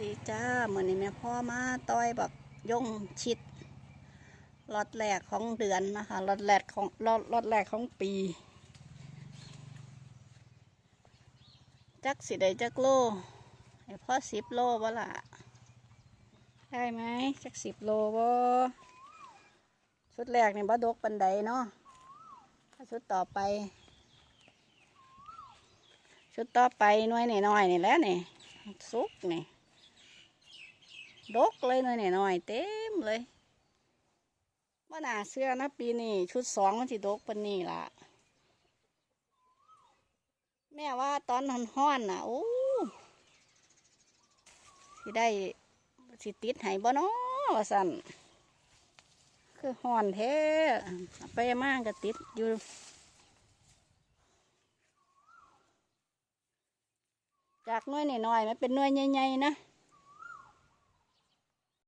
ดีจ้าเหมือนนี้แม่พ่อมาต้อยแบบย่งชิดรอดแรกของเดือนนะคะรอดแรกของรอดรอดแรกของปี จักสิได้จักโลให้พ่อสิบโลบ่ล่ะได้ไหมจักสิบโลบ่ชุดแรกเนี่ยบ่ดกปันใดเนาะชุดต่อไป ชุดต่อไปน้อยนี่น้อยนี่แล้วนี่สุกนี่ ดกเลยหน่อยหน่อยเต็มเลยว่านาเสื้อนะปีนี้ชุดสองมันสิดกปนนี้ล่ะแม่ว่าตอนห้อนๆน่ะโอ้สิได้สิติดให้บ่เนาะว่าสั่นคือห้อนแท้ไปมากก็ติดอยู่จากหน้อยหน่อยๆมันเป็นหน้อยใหญ่ๆนะ